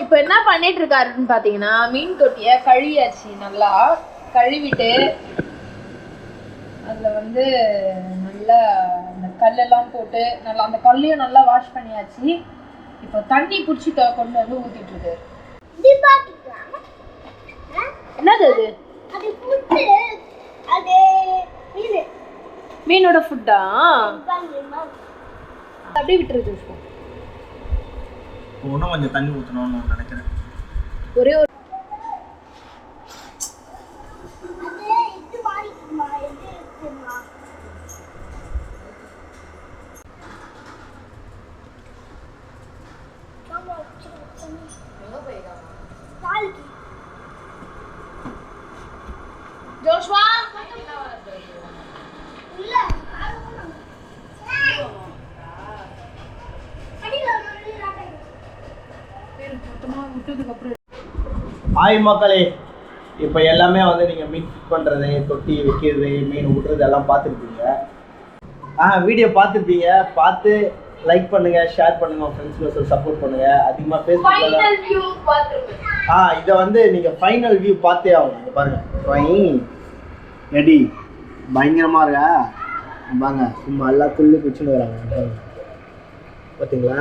இப்போ என்ன பண்ணிட்டு இருக்காருன்னு பார்த்தீங்கன்னா மீன் தொட்டியை கழுவியாச்சு நல்லா. கழுவிட்டு அதில் வந்து நல்லா அந்த கல்லெல்லாம் போட்டு நல்லா அந்த கல்லையும் நல்லா வாஷ் பண்ணியாச்சு. இப்போ தண்ணி பிடிச்சி கொண்டு வந்து ஊற்றிட்டு இருக்கு என்னது அது? மீனோட ஃபுட்டா அப்படியே விட்டுருது இன்னும் கொஞ்சம் தண்ணி ஊற்றணும்னு நினைக்கிறேன். ஒரே ஒரு அது இது மாதிரி இருக்குமா இது இருக்குமா வாங்க, வச்சு, வச்சு. நாளைக்கு ஜோஷ்வா இல்ல அடியில ஒரு ரெண்டு நாட்கள் ஹாய் மக்களே இப்போ எல்லாமே வந்து நீங்கள் மீன் ஃபிட் பண்ணுறது தொட்டி வைக்கிறது மீன் விடுறது எல்லாம் பார்த்துருப்பீங்க. ஆ வீடியோ பார்த்துருப்பீங்க. பார்த்து லைக் பண்ணுங்க ஷேர் பண்ணுங்க உங்கள் ஃப்ரெண்ட்ஸ்க்கு சப்போர்ட் பண்ணுங்க. அதிகமாக ஃபேஸ்புக்கில் ஆ இதை வந்து நீங்கள் ஃபைனல் வியூ பார்த்தே ஆகணும். இங்கே பாருங்க. ஃபைன் ரெடி பயங்கரமாக இருக்கா? வாங்க சும்மா எல்லா துள்ளி குச்சின்னு வராங்க. பாருங்க. பார்த்தீங்களா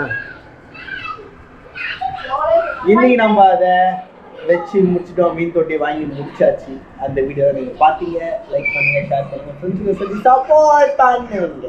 இன்னைக்கு நம்ம அதை வச்சு முடிச்சிட்டோம். மீன் தொட்டி வாங்கி முடிச்சாச்சு. அந்த வீடியோ நீங்கள் பார்த்தீங்க லைக் பண்ணுங்க ஷேர் பண்ணுங்க. ஃப்ரெண்ட்ஸுக்கு சொல்லி சப்போர்ட் பண்ணுங்க.